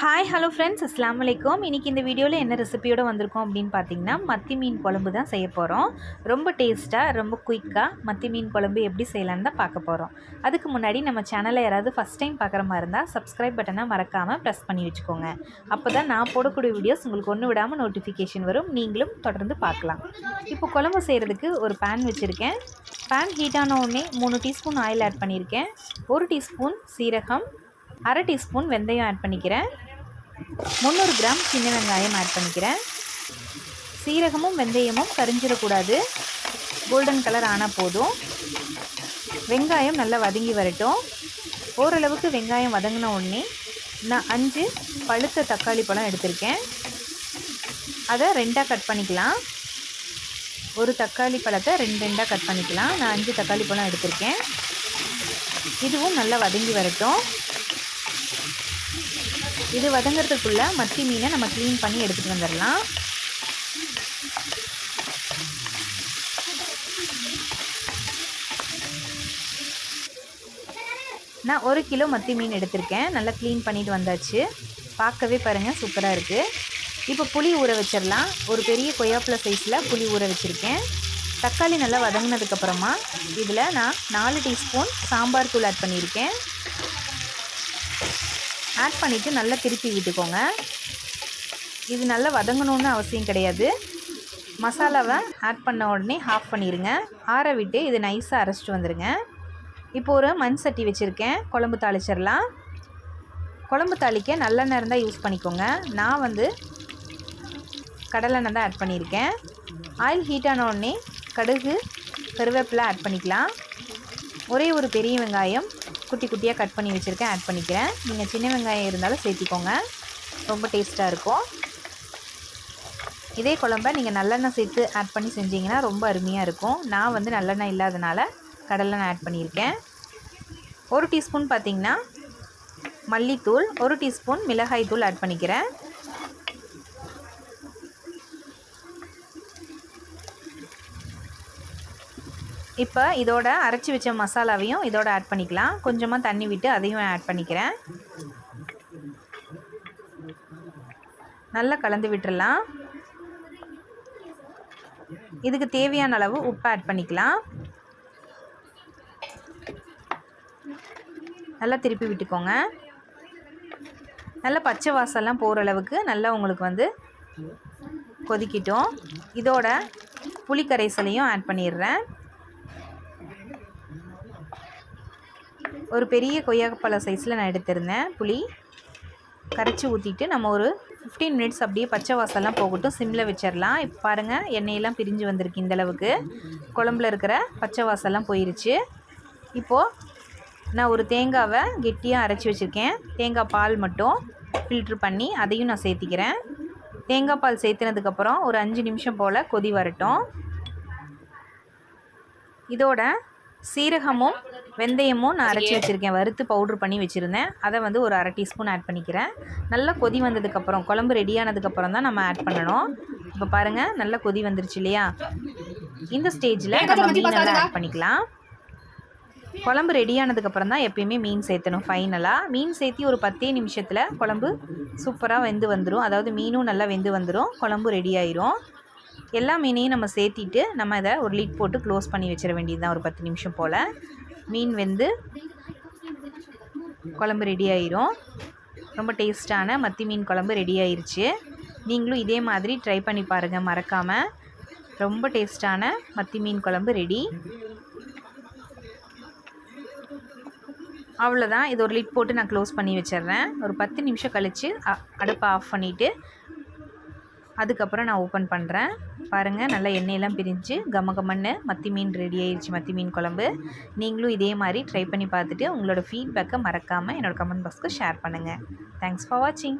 Hi hello friends அஸ்லாம் வலைக்கம் இன்றைக்கி இந்த வீடியோவில் என்ன ரெசிபியோடு வந்திருக்கோம் அப்படின்னு பார்த்தீங்கன்னா மத்தி மீன் குழம்பு தான் செய்ய போகிறோம் ரொம்ப டேஸ்ட்டாக ரொம்ப குயிக்காக மத்தி மீன் குழம்பு எப்படி செய்யலான்னு தான் பார்க்க போகிறோம் அதுக்கு முன்னாடி நம்ம சேனலை யாராவது ஃபஸ்ட் டைம் பார்க்குற மாதிரி இருந்தால் சப்ஸ்கிரைப் பட்டனை மறக்காமல் ப்ரெஸ் பண்ணி வச்சுக்கோங்க அப்போ தான் நான் போடக்கூடிய வீடியோஸ் உங்களுக்கு ஒன்று விடாமல் நோட்டிஃபிகேஷன் வரும். நீங்களும் தொடர்ந்து பார்க்கலாம். இப்போ குழம்பு செய்கிறதுக்கு ஒரு பேன் வச்சுருக்கேன். பேன் ஹீட் ஆனவுடனே மூணு டீஸ்பூன் ஆயில் ஆட் பண்ணியிருக்கேன். ஒரு டீஸ்பூன் சீரகம் அரை டீஸ்பூன் வெந்தயம் ஆட் பண்ணிக்கிறேன். முந்நூறு கிராம் சின்ன வெங்காயம் ஆட் பண்ணிக்கிறேன். சீரகமும் வெந்தயமும் கரிஞ்சிடக்கூடாது. கோல்டன் கலர் ஆனால் போதும். வெங்காயம் நல்லா வதங்கி வரட்டும். ஓரளவுக்கு வெங்காயம் வதங்கின உடனே நான் அஞ்சு பழுத்த தக்காளி பழம் எடுத்திருக்கேன். அதை ரெண்டாக கட் பண்ணிக்கலாம். ஒரு தக்காளி பழத்தை ரெண்டு ரெண்டாக கட் பண்ணிக்கலாம். நான் அஞ்சு தக்காளி பழம் எடுத்திருக்கேன். இதுவும் நல்லா வதங்கி வரட்டும். இது வதங்கிறதுக்குள்ளே மத்தி மீனை நம்ம க்ளீன் பண்ணி எடுத்துகிட்டு வந்துடலாம் நான் ஒரு கிலோ மத்தி மீன் எடுத்திருக்கேன். நல்லா க்ளீன் பண்ணிட்டு வந்தாச்சு. பார்க்கவே பாருங்கள் சூப்பராக இருக்குது இப்போ புளி ஊற வச்சிடலாம் ஒரு பெரிய கொய்யாப்பழ சைஸில் புளி ஊற வச்சுருக்கேன். தக்காளி நல்லா வதங்கினதுக்கப்புறமா இதில் நான் நாலு டீஸ்பூன் சாம்பார் தூள் ஆட் பண்ணியிருக்கேன். ஆட் பண்ணிவிட்டு நல்லா திருப்பி விட்டுக்கோங்க. இது நல்லா வதங்கணுன்னு அவசியம் கிடையாது. மசாலாவை ஆட் பண்ண உடனே ஆஃப் பண்ணிடுங்க ஆற விட்டு இது நைஸாக அரைச்சிட்டு வந்துடுங்க இப்போ ஒரு மண் சட்டி வச்சுருக்கேன். குழம்பு தாளிச்சிடலாம். குழம்பு தாளிக்க நல்லெண்ணெய் இருந்தால் யூஸ் பண்ணிக்கோங்க. நான் வந்து கடலெண்ணெய் தான் ஆட் பண்ணியிருக்கேன் ஆயில் ஹீட் ஆன உடனே கடுகு கருவேப்பிலை ஆட் பண்ணிக்கலாம். ஒரே ஒரு பெரிய வெங்காயம் குட்டி குட்டியாக கட் பண்ணி வச்சுருக்கேன். ஆட் பண்ணிக்கிறேன். நீங்கள் சின்ன வெங்காயம் இருந்தாலும் சேர்த்திக்கோங்க. ரொம்ப டேஸ்ட்டாக இருக்கும். இதே குழம்ப நீங்கள் நல்லெண்ணெய் சேர்த்து ஆட் பண்ணி செஞ்சிங்கன்னா ரொம்ப அருமையாக இருக்கும். நான் வந்து நல்லெண்ணெய் இல்லாதனால கடலெண்ணெய் ஆட் பண்ணியிருக்கேன். ஒரு டீஸ்பூன் பார்த்திங்கன்னா மல்லித்தூள் ஒரு டீஸ்பூன் மிளகாய் தூள் ஆட் பண்ணிக்கிறேன். இப்போ இதோட அரைச்சி வச்ச மசாலாவையும் இதோட ஆட் பண்ணிக்கலாம். கொஞ்சமாக தண்ணி விட்டு அதையும் ஆட் பண்ணிக்கிறேன். நல்லா கலந்து விட்டுடலாம் இதுக்கு தேவையான அளவு உப்பு ஆட் பண்ணிக்கலாம். நல்லா திருப்பி விட்டுக்கோங்க. நல்லா பச்சை வாசல்லாம் போகிற அளவுக்கு நல்லா உங்களுக்கு வந்து கொதிக்கிட்டோம். இதோட புளிக்கரைசலையும் ஆட் பண்ணிடுறேன். ஒரு பெரிய கொய்யாப்பழ சைஸில் நான் எடுத்திருந்தேன். புளி கரைச்சி ஊற்றிட்டு நம்ம ஒரு ஃபிஃப்டீன் மினிட்ஸ் அப்படியே பச்சை வாசல்லாம் போகட்டும். சிம்மில் வச்சிடலாம் இப்போ பாருங்கள் எண்ணெயெல்லாம் பிரிஞ்சு வந்திருக்கு இந்தளவுக்கு குழம்புல இருக்கிற பச்சை வாசல்லாம் போயிருச்சு. இப்போது நான் ஒரு தேங்காவை கெட்டியாக அரைச்சி வச்சுருக்கேன். தேங்காய் பால் மட்டும் ஃபில்ட்ரு பண்ணி அதையும் நான் சேர்த்திக்கிறேன். தேங்காய் பால் சேர்த்துனதுக்கப்புறம் ஒரு அஞ்சு நிமிஷம் போல் கொதி வரட்டும். இதோட சீரகமும் வெந்தயமும் நான் அரைச்சி வச்சுருக்கேன். வறுத்து பவுட்ரு பண்ணி வச்சுருந்தேன். அதை வந்து ஒரு அரை டீஸ்பூன் ஆட் பண்ணிக்கிறேன். நல்லா கொதி வந்ததுக்கப்புறம் குழம்பு ரெடி ஆனதுக்கப்புறம் தான் நம்ம ஆட் பண்ணணும். இப்போ பாருங்கள் நல்லா கொதி வந்துருச்சு இல்லையா? இந்த ஸ்டேஜில் நம்ம மீனெல்லாம் ஆட் பண்ணிக்கலாம். குழம்பு ரெடி ஆனதுக்கப்புறம் தான் எப்பயுமே மீன் சேர்த்தணும் ஃபைனலாக மீன் சேர்த்தி ஒரு பத்தே நிமிஷத்தில் குழம்பு சூப்பராக வெந்து வந்துடும் அதாவது மீனும் நல்லா வெந்து வந்துடும் குழம்பு ரெடி ஆயிரும். எல்லா மீனையும் நம்ம சேர்த்திட்டு நம்ம இதை ஒரு லிட் போட்டு க்ளோஸ் பண்ணி வச்சிட வேண்டியது தான் ஒரு பத்து நிமிஷம் போல். மீன் வெந்து குழம்பு ரெடி ஆயிரும். ரொம்ப டேஸ்ட்டான மத்தி மீன் குழம்பு ரெடி ஆயிருச்சு. நீங்களும் இதே மாதிரி ட்ரை பண்ணி பாருங்கள் மறக்காமல் ரொம்ப டேஸ்ட்டான மத்தி மீன் குழம்பு ரெடி அவ்வளோதான் இது ஒரு லிட் போட்டு நான் க்ளோஸ் பண்ணி வச்சிட்றேன். ஒரு பத்து நிமிஷம் கழித்து அடுப்பை ஆஃப் பண்ணிவிட்டு அதுக்கப்புறம் நான் ஓப்பன் பண்ணுறேன் பாருங்கள் நல்லா எண்ணெயெல்லாம் பிரிஞ்சு கம கமன்னு மத்தி மீன் ரெடி ஆயிடுச்சு மத்தி மீன் குழம்பு. நீங்களும் இதே மாதிரி ட்ரை பண்ணி பார்த்துட்டு உங்களோட ஃபீட்பேக்கை மறக்காமல் என்னோடய கமெண்ட் பாக்ஸ்க்கு ஷேர் பண்ணுங்கள் தேங்க்ஸ் ஃபார் வாட்சிங்